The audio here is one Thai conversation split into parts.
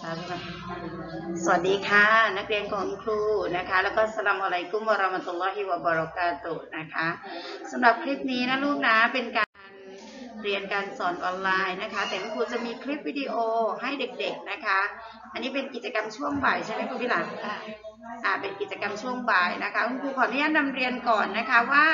ช้าๆกันสวัสดีค่ะ นักเรียนของครูนะคะ แล้วก็สลามอะไรกุ้มวรามตุลลอฮิวะบารอกาตุนะคะสำหรับคลิปนี้นะลูกนะเป็นการเรียนการสอนออนไลน์นะคะ แต่ครูจะมีคลิปวิดีโอให้เด็กๆนะคะ อันนี้เป็นกิจกรรมช่วงบ่ายใช่ไหมคุณพี่หลังอ่าเป็นกิจกรรมช่วงบ่ายนะคะคุณครูขออนุญาตนำเรียนก่อนนะคะว่า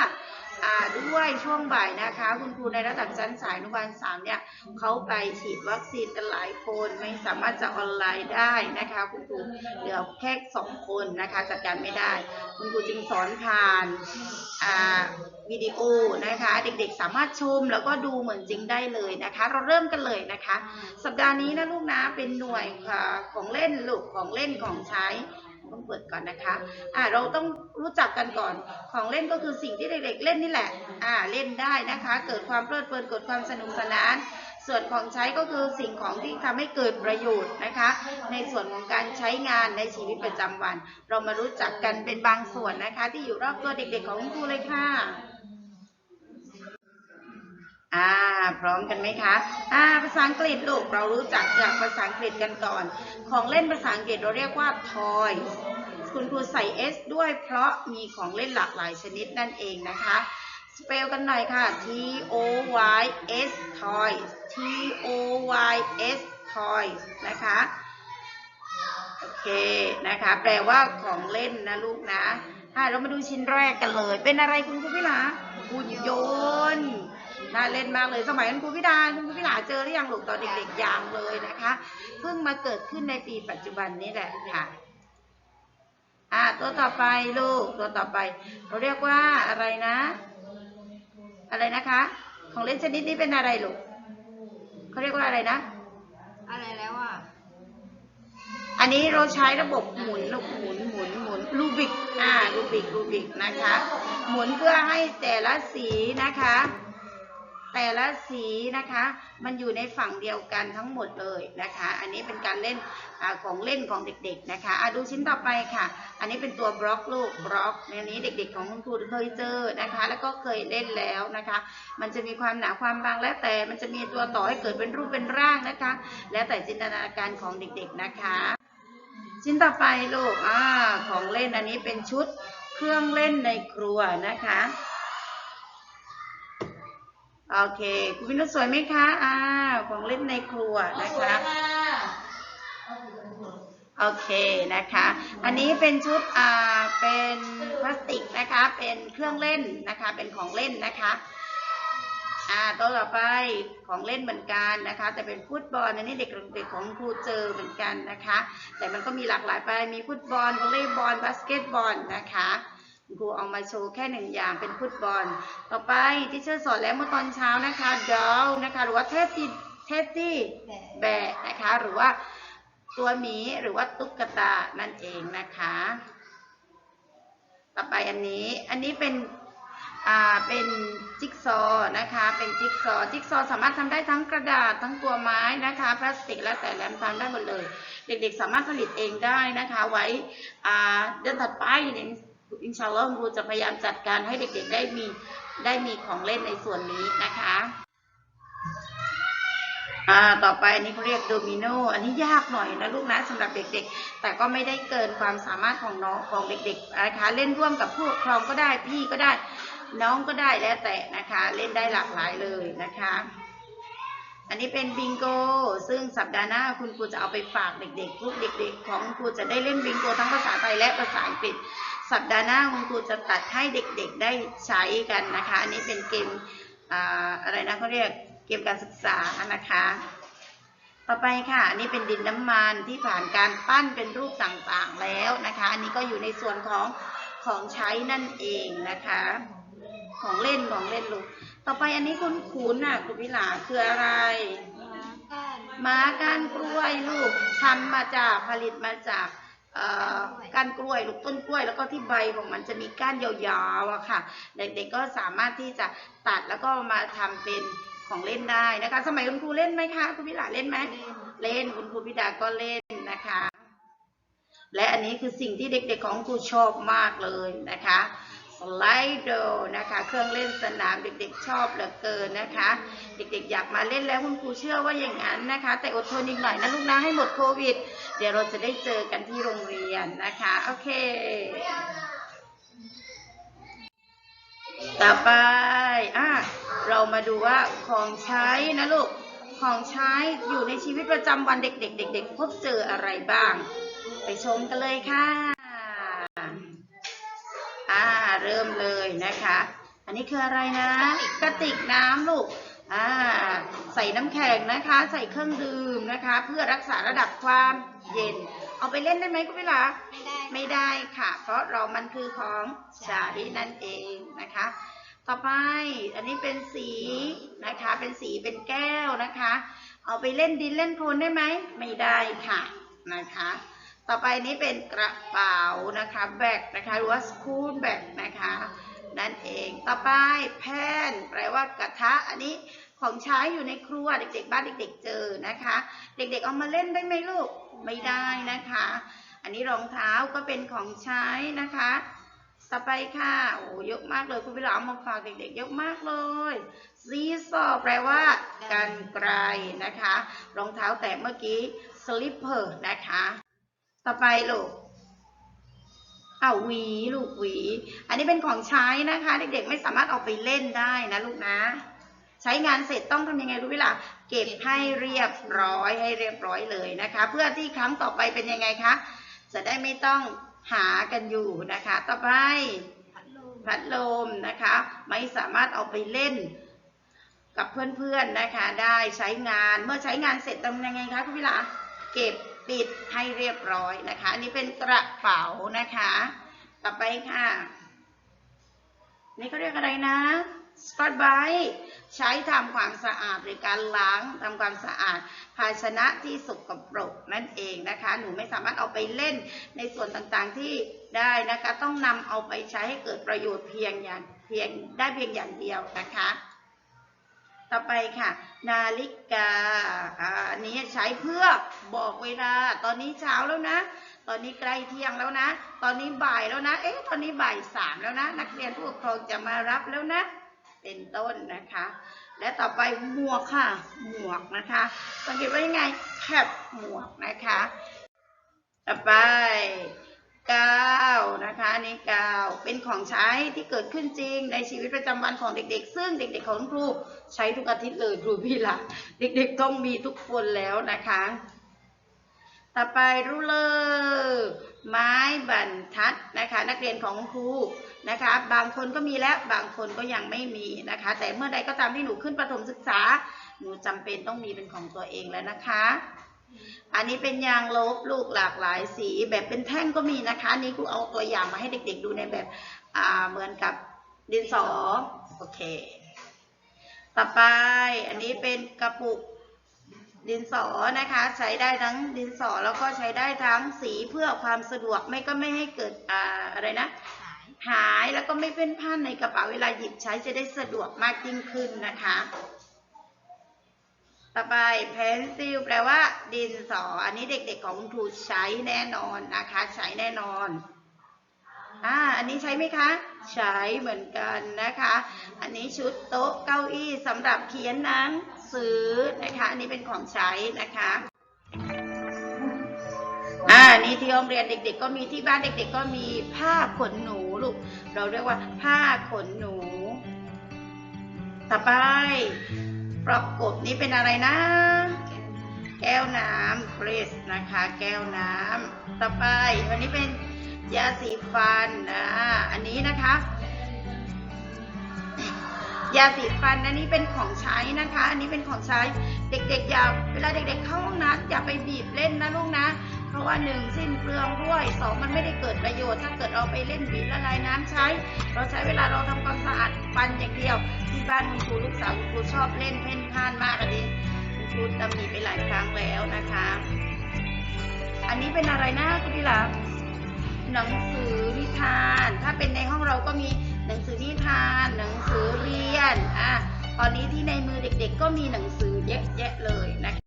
ด้วยช่วงบ่ายนะคะ คุณครูในระดับชั้นสายอนุบาลสามเนี่ยเขาไปฉีดวัคซีนกันหลายคนไม่สามารถจะออนไลน์ได้นะคะ คุณครูเหลือแค่สองคนนะคะจัดการไม่ได้ คุณครูจึงสอนผ่านอ่าวิดีโอนะคะ เด็กๆสามารถชมแล้วก็ดูเหมือนจริงได้เลยนะคะ เราเริ่มกันเลยนะคะ สัปดาห์นี้นะลูกนะเป็นหน่วยของเล่นลูกของเล่นของใช้ ต้องเปิดก่อนนะคะอ่าเราต้องรู้จักกันก่อน ของเล่นก็คือสิ่งที่เด็กๆเล่นนี่แหละอ่าเล่นได้นะคะ เกิดความเพลิดเพลินเกิดความสนุกสนาน ส่วนของใช้ก็คือสิ่งของที่ทำให้เกิดประโยชน์นะคะ ในส่วนของการใช้งานในชีวิตประจำวัน เรามารู้จักกันเป็นบางส่วนนะคะ ที่อยู่รอบตัวเด็กๆของคุณครูเลยค่ะ อ่า พร้อมกันไหมคะ อ่า ภาษาอังกฤษลูก เรารู้จักจากภาษาอังกฤษกันก่อน ของเล่นภาษาอังกฤษเราเรียกว่า toy คุณครูใส่ s ด้วยเพราะมีของเล่นหลากหลายชนิดนั่นเองนะคะ สเปลกันหน่อยค่ะ t o y s toys t o y s toys นะคะ โอเค นะคะ แปลว่าของเล่นนะลูกนะอ่าเรามาดูชิ้นแรกกันเลย เป็นอะไรคุณครูพี่หลาหุ่นยนต์ น่าเล่นมากเลยสมัยคุณครูพิดาคุณครูพิดาเจอหรือยังลูกตอนเด็กๆยังเลยนะคะเพิ่งมาเกิดขึ้นในปีปัจจุบันนี้แหละค่ะอ่าตัวต่อไปลูกตัวต่อไป เราเรียกว่าอะไรนะ อะไรนะคะ ของเล่นชนิดนี้เป็นอะไรลูกเขาเรียกว่าอะไรนะ อะไรแล้วอะอันนี้เราใช้ระบบหมุนลูกหมุนหมุนหมุนรูบิกอ่ารูบิกรูบิกนะคะ หมุนเพื่อให้แต่ละสีนะคะ แต่ละสีนะคะ มันอยู่ในฝั่งเดียวกันทั้งหมดเลยนะคะ อันนี้เป็นการเล่นอของเล่นของเด็กๆนะคะะดูชิ้นต่อไปค่ะ อันนี้เป็นตัวบล็อกลูกบล็อกในนี้เด็กๆของคุณครูเคยเจอนะคะ แล้วก็เคยเล่นแล้วนะคะ มันจะมีความหนาความบางแล้วแต่มันจะมีตัวต่อให้เกิดเป็นรูปเป็นร่างนะคะ แล้วแต่จินตนาการของเด็กๆนะคะ ชิ้นต่อไปลูกอของเล่นอันนี้เป็นชุดเครื่องเล่นในครัวนะคะ โอเคคุณวินุสวยไหมคะอ่าของเล่นในครัวนะคะโอเคนะคะ อันนี้เป็นชุดอ่าเป็นพลาสติกนะคะ เป็นเครื่องเล่นนะคะ เป็นของเล่นนะคะอ่าตัวต่อไปของเล่นเหมือนกันนะคะ แต่เป็นฟุตบอลอันนี้เด็กเด็กของครูเจอเหมือนกันนะคะ แต่มันก็มีหลากหลายไปมีฟุตบอลวอลเลย์บอลบาสเกตบอลนะคะ ครูเอามาโชว์แค่หนึ่งอย่างเป็นฟุตบอล ต่อไปที่เชื่อสอนแล้วเมื่อตอนเช้านะคะดอลนะคะหรือว่าเทสตี้เทสตี้แบะนะคะหรือว่าตัวหมีหรือว่าตุ๊กตานั่นเองนะคะ ต่อไปอันนี้อันนี้เป็นอ่าเป็นจิ๊กซอว์นะคะ เป็นจิ๊กซอว์จิ๊กซอสามารถทำได้ทั้งกระดาษทั้งตัวไม้นะคะ พลาสติกและแต่แหลมทำได้หมดเลย เด็กๆสามารถผลิตเองได้นะคะ ไว้อ่าเดือนถัดไปเนี่ย อินชาอัลลอฮ์ครูจะพยายามจัดการให้เด็กๆได้มีได้มีของเล่นในส่วนนี้นะคะอ่าต่อไปอันนี้เขาเรียกโดมิโนอันนี้ยากหน่อยนะลูกนะสำหรับเด็กๆ แต่ก็ไม่ได้เกินความสามารถของน้องของเด็กๆนะคะเล่นร่วมกับผู้ปกครองก็ได้พี่ก็ได้ น้องก็ได้แล้วแต่นะคะเล่นได้หลากหลายเลยนะคะอันนี้เป็นบิงโก ซึ่งสัปดาห์หน้าคุณครูจะเอาไปฝากเด็กๆลูกเด็ก ๆ ของครูจะได้เล่นบิงโกทั้งภาษาไทยและภาษาอังกฤษ สัปดาห์หน้าคุณครูจะตัดให้เด็กๆได้ใช้กันนะคะ อันนี้เป็นเกมอ่าอะไรนะเขาเรียกเกมการศึกษานะคะ ต่อไปค่ะอันนี้เป็นดินน้ำมันที่ผ่านการปั้นเป็นรูปต่างๆแล้วนะคะ อันนี้ก็อยู่ในส่วนของของใช้นั่นเองนะคะ ของเล่นของเล่นลูกต่อไปอันนี้คุณขุนน่ะคุณพิลาคืออะไรก้านม้าก้านกล้วยลูกทำมาจากผลิตมาจากเอ่อ ก้านกล้วยลูกต้นกล้วย แล้วก็ที่ใบของมันจะมีก้านยาวๆอะค่ะ เด็กๆก็สามารถที่จะตัดแล้วก็มาทำเป็นของเล่นได้นะคะ สมัยคุณครูเล่นไหมคะคุณพิลาเล่นไหมเล่นเล่นคุณครูพิดาก็เล่นนะคะ และอันนี้คือสิ่งที่เด็กๆของครูชอบมากเลยนะคะส ไลโดนะคะ เครื่องเล่นสนามเด็กๆชอบเหลือเกินนะคะ เด็กๆอยากมาเล่นแล้วคุณครูเชื่อว่าอย่างนั้นนะคะ แต่อดทนอีกหน่อยนะลูกนะให้หมดโควิด เดี๋ยวเราจะได้เจอกันที่โรงเรียนนะคะ โอเค ต่อไปอะเรามาดูว่าของใช้นะลูกของใช้อยู่ในชีวิตประจำวันเด็กๆเด็กๆพบเจออะไรบ้าง ไปชมกันเลยค่ะ เริ่มเลยนะคะ อันนี้คืออะไรนะ กระติกน้ำลูกอ่าใส่น้ำแข็งนะคะ ใส่เครื่องดื่มนะคะ เพื่อรักษาระดับความเย็น เอาไปเล่นได้ไหมคุณเวลาไม่ได้ไม่ได้ค่ะ เพราะเรามันคือของใช้นั่นเองนะคะ ต่อไปอันนี้เป็นสีนะคะ เป็นสีเป็นแก้วนะคะ เอาไปเล่นดินเล่นโคลนได้ไหมไม่ได้ค่ะนะคะ ต่อไปนี้เป็นกระเป๋านะคะแบกนะคะหรือว่าสคูลแบกนะคะนั่นเองต่อไปแพนแปลว่ากระทะอันนี้ของใช้อยู่ในครัวเด็กๆ บ้านเด็ก ๆ เจอนะคะ เด็กๆเอามาเล่นได้ไหมลูกไม่ได้นะคะ อันนี้รองเท้าก็เป็นของใช้นะคะต่อไปค่ะโอ้เยอะมากเลยคุณพี่หลาเอามาฝากเด็กๆเยอะมากเลยซีซอแปลว่ากันไกลนะคะ รองเท้าแตะเมื่อกี้สลิปเปอร์นะคะ ต่อไปลูกเอาวหวีลูกหวี อันนี้เป็นของใช้นะคะ เด็กๆไม่สามารถเอาไปเล่นได้นะลูกนะ ใช้งานเสร็จต้องทำยังไงรู้ไหมล่ะเก็บให้เรียบร้อยให้เรียบร้อยเลยนะคะ เพื่อที่ครั้งต่อไปเป็นยังไงคะจะได้ไม่ต้องหากันอยู่นะคะ ต่อไปพัดลมพัดลมนะคะ ไม่สามารถเอาไปเล่น กับเพื่อนๆนะคะ ได้ใช้งานเมื่อใช้งานเสร็จทำยังไงคะคุณพิลาเก็บ ปิดให้เรียบร้อยนะคะ อันนี้เป็นกระเป๋านะคะ ต่อไปค่ะ นี่เขาเรียกอะไรนะสปอตไบใช้ทำความสะอาดหรือการล้างทำความสะอาด ภาชนะที่สกปรกนั่นเองนะคะ หนูไม่สามารถเอาไปเล่นในส่วนต่างๆที่ได้นะคะ ต้องนำเอาไปใช้ให้เกิดประโยชน์เพียงอย่างเพียงได้เพียงอย่างเดียวนะคะ ต่อไปค่ะ นาฬิกาอ่าอันนี้ใช้เพื่อบอกเวลา ตอนนี้เช้าแล้วนะ ตอนนี้ใกล้เที่ยงแล้วนะ ตอนนี้บ่ายแล้วนะ เอ๊ะ ตอนนี้บ่ายสามแล้วนะ นักเรียนผู้ปกครองจะมารับแล้วนะ เป็นต้นนะคะ และต่อไปหมวกค่ะ หมวกนะคะสังเกตว่ายังไงแคปหมวกนะคะ ต่อไป กาวนะคะอันนี้กาวเป็นของใช้ที่เกิดขึ้นจริงในชีวิตประจำวันของเด็กๆ ซึ่งเด็ก ๆ ของครูใช้ทุกอาทิตย์เลยครูพี่ละเด็กๆต้องมีทุกคนแล้วนะคะ ต่อไปรูเลอร์ไม้บรรทัดนะคะ นักเรียนของครูนะคะ บางคนก็มีแล้วบางคนก็ยังไม่มีนะคะ แต่เมื่อใดก็ตามที่หนูขึ้นประถมศึกษา หนูจำเป็นต้องมีเป็นของตัวเองแล้วนะคะ อันนี้เป็นยางลบลูกหลากหลายสีแบบเป็นแท่งก็มีนะคะอันนี้ครูเอาตัวอย่างมาให้เด็ก ๆ ดูในแบบอ่าเหมือนกับดินสอโอเค ต่อไปอันนี้เป็นกระปุกดินสอนะคะ ใช้ได้ทั้งดินสอแล้วก็ใช้ได้ทั้งสีเพื่อความสะดวกไม่ก็ไม่ให้เกิดอ่าอะไรนะหายหายแล้วก็ไม่เป็นผ้าในกระเป๋าเวลาหยิบใช้จะได้สะดวกมากยิ่งขึ้นนะคะ ต่อไป pencil แปลว่า ดินสอ อันนี้เด็กๆของคุณครูใช้แน่นอนนะคะ ใช้แน่นอนอ่าอันนี้ใช้ไหมคะ ใช้เหมือนกันนะคะ อันนี้ชุดโต๊ะเก้าอี้สำหรับเขียนหนังสือนะคะ อันนี้เป็นของใช้นะคะอ่านี่ที่โรงเรียนเด็ก ๆ ก็มีที่บ้านเด็ก ๆ ก็มีผ้าขนหนูลูกเราเรียกว่าผ้าขนหนู ต่อไป ประกบนี้เป็นอะไรนะ แก้วน้ำเกรสนะคะ แก้วน้ำต่อไปวันนี้เป็นยาสีฟันนะ อันนี้นะคะ ยาสีฟันอันนี้เป็นของใช้นะคะ อันนี้เป็นของใช้เด็กๆอย่าเวลาเด็ก ๆ เข้าห้องน้ำอย่าไปบีบเล่นนะลูกนะ เพราะว่าหนึ่งสิ้นเปลืองด้วยสองมันไม่ได้เกิดประโยชน์ ถ้าเกิดเราไปเล่นบีบละลายน้ำใช้ เราใช้เวลาเราทำความสะอาดฟันอย่างเดียว ที่บ้านคุณครูลูกสาวคุณครูชอบเล่นเพ่นพ่านมากอันนี้คุณครูตำหนิไปหลายครั้งแล้วนะคะ อันนี้เป็นอะไรนะคุณพี่หลาหนังสือนิทาน ถ้าเป็นในห้องเราก็มี หนังสือนิทาน หนังสือเรียน อะ ตอนนี้ที่ในมือเด็กๆ ก็มีหนังสือเยอะแยะเลยนะคะ